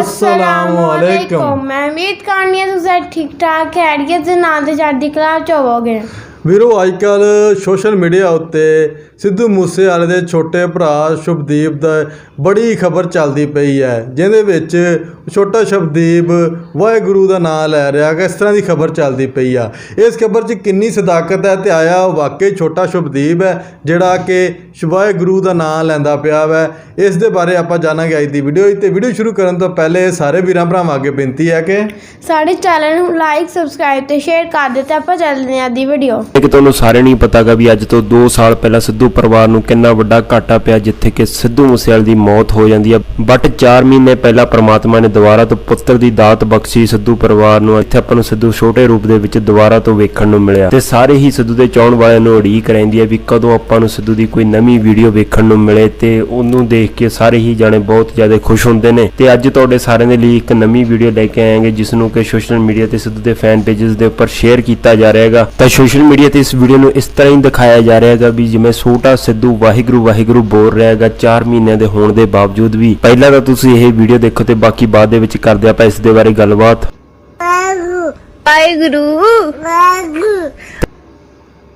ਅਸਲਾਮੁਅਲੈਕੁਮ ਮੈਂ ਉਮੀਦ ਕਰਨੀ ਹੈ ਤੁਸੀਂ ਠੀਕ ਠਾਕ ਖੈਰੀਅਤ ਦੇ ਨਾਲ ਤੇ ਚੜ੍ਹਦੀ ਕਲਾ ਚ ਹੋਵੋਗੇ। ਵੀਰੋ ਅੱਜ ਕੱਲ ਸੋਸ਼ਲ ਮੀਡੀਆ ਉੱਤੇ ਸਿੱਧੂ ਮੂਸੇਵਾਲੇ ਦੇ ਛੋਟੇ ਭਰਾ ਸ਼ੁਭਦੀਪ ਦਾ ਬੜੀ ਖਬਰ ਚੱਲਦੀ ਪਈ ਹੈ ਜਿਹਦੇ ਵਿੱਚ ਛੋਟਾ ਸ਼ੁਭਦੀਪ ਵਾਹਿਗੁਰੂ ਦਾ ਨਾਮ ਲੈ ਰਿਹਾ ਕਿ ਇਸ ਤਰ੍ਹਾਂ ਦੀ ਖਬਰ ਚੱਲਦੀ ਪਈ ਆ। ਇਸ ਖਬਰ 'ਚ ਕਿੰਨੀ ਸਦਾਕਤ ਹੈ ਤੇ ਆਇਆ ਉਹ ਵਾਕਈ ਛੋਟਾ ਸ਼ੁਭਦੀਪ ਹੈ ਜਿਹੜਾ ਕਿ ਵਾਹਿਗੁਰੂ ਦਾ ਨਾਮ ਲੈਂਦਾ ਪਿਆ ਵੈ। ਇਸ ਦੇ ਬਾਰੇ ਆਪਾਂ ਜਾਣਾਂਗੇ ਅੱਜ ਦੀ ਵੀਡੀਓ ਤੇ ਵੀਡੀਓ ਸ਼ੁਰੂ ਕਰਨ ਤੋਂ ਪਹਿਲੇ ਸਾਰੇ ਵੀਰਾਂ ਭਰਾਵਾਂ ਅੱਗੇ ਬੇਨਤੀ ਹੈ ਕਿ ਸਾਡੇ ਚੈਨਲ ਨੂੰ ਲਾਈਕ ਸਬਸਕ੍ਰਾਈਬ ਤੇ ਸ਼ੇਅਰ ਕਰ ਦਿੱਤੇ ਆਪਾਂ ਚੱਲਦੇ ਹਾਂ ਦੀ ਵੀਡੀਓ ਕਿ ਤੁਹਾਨੂੰ ਸਾਰੇ ਨਹੀਂ ਪਤਾਗਾ ਵੀ ਅੱਜ ਤੋਂ 2 ਸਾਲ ਪਹਿਲਾਂ ਸਿੱਧੂ ਪਰਿਵਾਰ ਨੂੰ ਕਿੰਨਾ ਵੱਡਾ ਘਾਟਾ ਪਿਆ, ਜਿੱਥੇ ਕਿ ਸਿੱਧੂ ਮੂਸੇਵਾਲੇ ਦੀ ਮੌਤ ਹੋ ਜਾਂਦੀ ਹੈ। ਬਟ 4 ਮਹੀਨੇ ਪਹਿਲਾਂ ਪ੍ਰਮਾਤਮਾ ਨੇ ਦੁਬਾਰਾ ਤੋਂ ਪੁੱਤਰ ਦੀ ਦਾਤ ਬਖਸ਼ੀ ਸਿੱਧੂ ਪਰਿਵਾਰ ਨੂੰ। ਇੱਥੇ ਆਪਾਂ ਨੂੰ ਸਿੱਧੂ ਛੋਟੇ ਰੂਪ ਦੇ ਵਿੱਚ ਦੁਬਾਰਾ ਤੋਂ ਵੇਖਣ ਨੂੰ ਮਿਲਿਆ। ਤੇ ਸਾਰੇ ਹੀ ਸਿੱਧੂ ਦੇ ਚਾਹਣ ਵਾਲਿਆਂ ਨੂੰ ਉਡੀਕ ਰਹਿੰਦੀ ਹੈ ਵੀ ਕਦੋਂ ਆਪਾਂ ਨੂੰ ਸਿੱਧੂ ਦੀ ਕੋਈ ਨਵੀਂ ਵੀਡੀਓ ਵੇਖਣ ਨੂੰ ਮਿਲੇ ਤੇ ਉਹਨੂੰ ਦੇਖ ਕੇ ਸਾਰੇ ਹੀ ਜਾਣੇ ਬਹੁਤ ਜ਼ਿਆਦਾ ਖੁਸ਼ ਹੁੰਦੇ ਨੇ। ਤੇ ਅੱਜ ਤੁਹਾਡੇ ਸਾਰਿਆਂ ਦੇ ਲਈ ਇੱਕ ਨਵੀਂ ਵੀਡੀਓ ਲੈ ਕੇ ਆਏਗੇ ਜਿਸ ਨੂੰ ਕਿ ਸੋਸ਼ਲ ਮੀਡੀਆ ਤੇ ਸਿੱਧੂ ਦੇ ਫੈਨ ਪੇजेस ਦੇ ਉੱਪਰ ਸ਼ੇਅਰ ਕੀਤਾ ਜਾ ਰਿਹਾ ਹੈਗਾ। ਤਾਂ ਸੋਸ਼ਲ ਮੀਡੀਆ ਤੇ ਇਸ ਵੀਡੀਓ ਨੂੰ ਇਸ ਤਰ੍ਹਾਂ ਹੀ ਦਿਖਾਇਆ ਜਾ ਰਿਹਾ ਹੈਗਾ ਵੀ ਜਿਵੇਂ ਛੋਟਾ ਸਿੱਧੂ ਵਾਹਿਗੁਰੂ ਵਾਹਿਗੁਰੂ ਬੋਲ ਰਿਹਾ ਹੈਗਾ। 4 ਮਹੀਨਿਆਂ ਦੇ ਹੋਣ ਦੇ ਬਾਵਜੂਦ ਵੀ ਪਹਿਲਾਂ ਤਾਂ ਤੁਸੀਂ ਇਹ ਵੀਡੀਓ ਦੇਖੋ ਤੇ ਬਾਕੀ ਬਾਅਦ ਦੇ ਵਿੱਚ ਕਰਦੇ ਆਪਾਂ ਇਸ ਦੇ ਬਾਰੇ ਗੱਲਬਾਤ। ਵਾਹਿਗੁਰੂ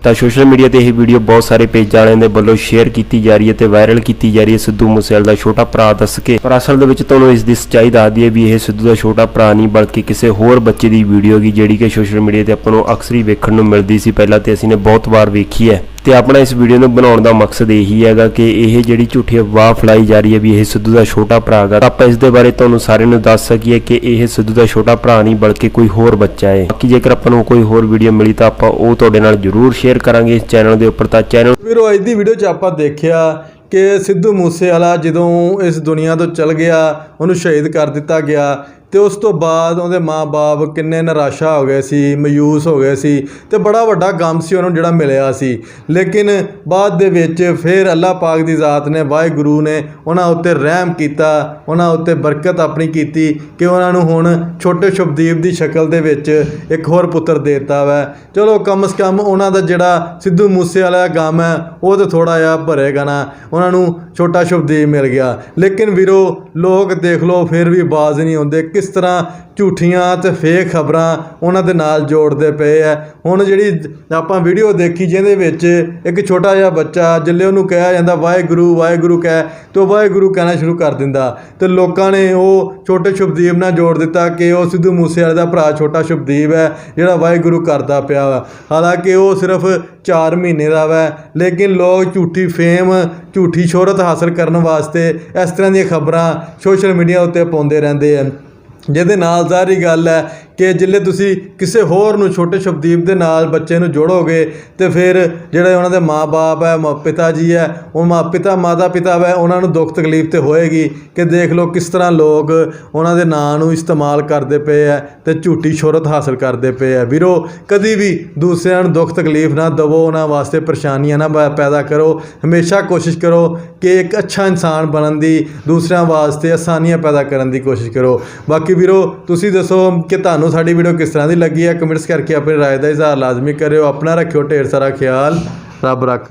ਤਾਂ ਸੋਸ਼ਲ ਮੀਡੀਆ ਤੇ ਇਹ ਵੀਡੀਓ ਬਹੁਤ ਸਾਰੇ ਪੇਜ ਵਾਲਿਆਂ ਦੇ ਵੱਲੋਂ ਸ਼ੇਅਰ ਕੀਤੀ ਜਾ ਰਹੀ ਹੈ ਤੇ ਵਾਇਰਲ ਕੀਤੀ ਜਾ ਰਹੀ ਹੈ। ਸਿੱਧੂ ਮੂਸੇਵਾਲੇ ਦਾ ਛੋਟਾ ਭਰਾ ਦੱਸ ਕੇ। ਪਰ ਅਸਲ ਦੇ ਵਿੱਚ ਤੁਹਾਨੂੰ ਇਸ ਦੀ ਸੱਚਾਈ ਦੱਸ ਦਈਏ ਵੀ ਇਹ ਸਿੱਧੂ ਦਾ ਛੋਟਾ ਭਰਾ ਨਹੀਂ ਬਲਕਿ ਕਿਸੇ ਹੋਰ ਬੱਚੇ ਦੀ ਵੀਡੀਓ ਗੀ ਜਿਹੜੀ ਕਿ ਸੋਸ਼ਲ ਮੀਡੀਆ ਤੇ ਆਪਾਂ ਨੂੰ ਅਕਸਰ ਹੀ ਵੇਖਣ ਨੂੰ ਮਿਲਦੀ ਸੀ। ਪਹਿਲਾਂ ਤੇ ਅਸੀਂ ਨੇ ਬਹੁਤ ਵਾਰ ਵੇਖੀ ਹੈ। ਤੇ ਆਪਣਾ ਇਸ ਵੀਡੀਓ ਨੂੰ ਬਣਾਉਣ ਦਾ ਮਕਸਦ ਇਹੀ ਹੈਗਾ ਕਿ ਇਹ ਜਿਹੜੀ ਝੂਠੀ ਅਫਵਾਹ ਫੈਲਾਈ ਜਾ ਰਹੀ ਹੈ ਵੀ ਇਹ ਸਿੱਧੂ ਦਾ ਛੋਟਾ ਭਰਾ ਹੈਗਾ ਆਪਾਂ ਇਸ ਦੇ ਬਾਰੇ ਤੁਹਾਨੂੰ ਸਾਰਿਆਂ ਨੂੰ ਦੱਸ ਸਕੀਏ ਕਿ ਇਹ ਸਿੱਧੂ ਦਾ ਛੋਟਾ ਭਰਾ ਨਹੀਂ, ਬਲਕਿ ਕੋਈ ਹੋਰ ਬੱਚਾ ਹੈ। ਬਾਕੀ ਜੇਕਰ ਆਪਾਂ ਨੂੰ ਕੋਈ ਹੋਰ ਵੀਡੀਓ ਮਿਲੀ ਤਾਂ ਆਪਾਂ ਉਹ ਤੁਹਾਡੇ ਨਾਲ ਜ਼ਰੂਰ ਸ਼ੇਅਰ ਕਰਾਂਗੇ ਇਸ ਚੈਨਲ ਦੇ ਉੱਪਰ, ਤਾਂ ਚੈਨਲ ਵੀਰੋ, ਅੱਜ ਦੀ ਵੀਡੀਓ 'ਚ ਆਪਾਂ ਦੇਖਿਆ ਕਿ ਸਿੱਧੂ ਮੂਸੇਵਾਲਾ ਜਦੋਂ ਇਸ ਦੁਨੀਆ ਤੋਂ ਚਲ ਗਿਆ, ਉਹਨੂੰ ਸ਼ਹੀਦ ਕਰ ਦਿੱਤਾ ਗਿਆ। ਤੇ ਉਸ ਤੋਂ ਬਾਅਦ ਉਹਦੇ ਮਾਪੇ ਕਿੰਨੇ ਨਿਰਾਸ਼ਾ ਹੋ ਗਏ ਸੀ, ਮਯੂਸ ਹੋ ਗਏ ਸੀ ਤੇ ਬੜਾ ਵੱਡਾ ਗਮ ਸੀ ਉਹਨਾਂ ਨੂੰ ਜਿਹੜਾ ਮਿਲਿਆ ਸੀ। ਲੇਕਿਨ ਬਾਅਦ ਦੇ ਵਿੱਚ ਫਿਰ ਅੱਲਾਹ ਪਾਕ ਦੀ ਜ਼ਾਤ ਨੇ, ਵਾਹਿਗੁਰੂ ਨੇ ਉਹਨਾਂ ਉੱਤੇ ਰਹਿਮ ਕੀਤਾ, ਉਹਨਾਂ ਉੱਤੇ ਬਰਕਤ ਆਪਣੀ ਕੀਤੀ ਕਿ ਉਹਨਾਂ ਨੂੰ ਹੁਣ ਛੋਟੇ ਸ਼ੁਭਦੀਪ ਦੀ ਸ਼ਕਲ ਦੇ ਵਿੱਚ ਇੱਕ ਹੋਰ ਪੁੱਤਰ ਦੇਤਾ ਵੈ। ਚਲੋ ਕਮ ਸ ਕਮ ਉਹਨਾਂ ਦਾ ਜਿਹੜਾ ਸਿੱਧੂ ਮੂਸੇ ਵਾਲਾ ਗਮ ਹੈ, ਉਹ ਤੇ ਥੋੜਾ ਜਿਹਾ ਭਰੇਗਾ ਨਾ, ਉਹਨਾਂ ਨੂੰ ਛੋਟਾ ਸ਼ੁਭਦੀਪ ਮਿਲ ਗਿਆ। ਲੇਕਿਨ ਵੀਰੋ, ਲੋਕ ਦੇਖ ਲਓ, ਫਿਰ ਵੀ ਬਾਜ਼ ਨਹੀਂ ਹੁੰਦੇ ਕਿਸ ਤਰ੍ਹਾਂ ਝੂਠੀਆਂ ਤੇ ਫੇਕ ਖਬਰਾਂ ਉਹਨਾਂ ਦੇ ਨਾਲ ਜੋੜਦੇ ਪਏ ਆ ਹੁਣ ਜਿਹੜੀ ਆਪਾਂ ਵੀਡੀਓ ਦੇਖੀ ਜਿਹਦੇ ਵਿੱਚ ਇੱਕ ਛੋਟਾ ਜਿਹਾ ਬੱਚਾ ਜਿੱਲੇ ਉਹਨੂੰ ਕਿਹਾ ਜਾਂਦਾ, ਵਾਹਿਗੁਰੂ ਵਾਹਿਗੁਰੂ ਕਹਿ, ਤੇ ਉਹ ਵਾਹਿਗੁਰੂ ਕਹਿਣਾ ਸ਼ੁਰੂ ਕਰ ਦਿੰਦਾ। ਤੇ ਲੋਕਾਂ ਨੇ ਉਹ ਛੋਟੇ ਸ਼ੁਭਦੀਪ ਨਾਲ ਜੋੜ ਦਿੱਤਾ ਕਿ ਉਹ ਸਿੱਧੂ ਮੂਸੇਵਾਲੇ ਦਾ ਭਰਾ ਛੋਟਾ ਸ਼ੁਭਦੀਪ ਹੈ ਜਿਹੜਾ ਵਾਹਿਗੁਰੂ ਕਰਦਾ ਪਿਆ ਵਾ। ਹਾਲਾਂਕਿ ਉਹ ਸਿਰਫ 4 ਮਹੀਨੇ ਦਾ ਵਾ, ਲੇਕਿਨ ਲੋਕ ਝੂਠੀ ਫੇਮ ਝੂਠੀ ਸ਼ੋਹਰਤ ਹਾਸਲ ਕਰਨ ਵਾਸਤੇ ਇਸ ਤਰ੍ਹਾਂ ਦੀਆਂ ਖਬਰਾਂ ਸੋਸ਼ਲ ਮੀਡੀਆ ਉੱਤੇ ਪਾਉਂਦੇ ਰਹਿੰਦੇ ਹਨ। ਜਿਹਦੇ ਨਾਲ ਜ਼ਾਹਰੀ ਗੱਲ ਹੈ ਕਿ ਜਿੱਲੇ ਤੁਸੀਂ ਕਿਸੇ ਹੋਰ ਨੂੰ ਛੋਟੇ ਸ਼ਬਦੀਪ ਦੇ ਨਾਲ ਬੱਚੇ ਨੂੰ ਜੋੜੋਗੇ ਤੇ ਫਿਰ ਜਿਹੜੇ ਉਹਨਾਂ ਦੇ ਮਾਪੇ ਹੈ, ਮ- ਪਿਤਾ ਜੀ ਹੈ, ਉਹ ਮਾ ਪਿਤਾ ਮਾਤਾ ਪਿਤਾ ਹੈ, ਉਹਨਾਂ ਨੂੰ ਦੁੱਖ ਤਕਲੀਫ ਤੇ ਹੋਏਗੀ ਕਿ ਦੇਖ ਲਓ ਕਿਸ ਤਰ੍ਹਾਂ ਲੋਕ ਉਹਨਾਂ ਦੇ ਨਾਂ ਨੂੰ ਇਸਤੇਮਾਲ ਕਰਦੇ ਪਏ ਹੈ ਤੇ ਝੂਠੀ ਸ਼ੋਹਰਤ ਹਾਸਲ ਕਰਦੇ ਪਏ ਹੈ। ਵੀਰੋ, ਕਦੀ ਵੀ ਦੂਸਰਿਆਂ ਨੂੰ ਦੁੱਖ ਤਕਲੀਫ ਨਾ ਦਵੋ, ਉਹਨਾਂ ਵਾਸਤੇ ਪਰੇਸ਼ਾਨੀਆਂ ਨਾ ਪ- ਪੈਦਾ ਕਰੋ। ਹਮੇਸ਼ਾ ਕੋਸ਼ਿਸ਼ ਕਰੋ ਕਿ ਇੱਕ ਅੱਛਾ ਇਨਸਾਨ ਬਣਨ ਦੀ, ਦੂਸਰਿਆਂ ਵਾਸਤੇ ਆਸਾਨੀਆਂ ਪੈਦਾ ਕਰਨ ਦੀ ਕੋਸ਼ਿਸ਼ ਕਰੋ। ਬਾਕੀ ਵੀਰੋ, ਤੁਸੀਂ ਦੱਸੋ ਕਿ ਤੁਹਾਨੂੰ ਸਾਡੀ ਵੀਡੀਓ ਕਿਸ ਤਰ੍ਹਾਂ ਦੀ ਲੱਗੀ ਹੈ ਕਮੈਂਟਸ ਕਰਕੇ ਆਪਣੀ ਰਾਏ ਦਾ ਇਜ਼ਹਾਰ ਲਾਜ਼ਮੀ ਕਰਿਓ। ਆਪਣਾ ਰੱਖਿਓ ਢੇਰ ਸਾਰਾ ਖਿਆਲ। ਰੱਬ ਰੱਖ।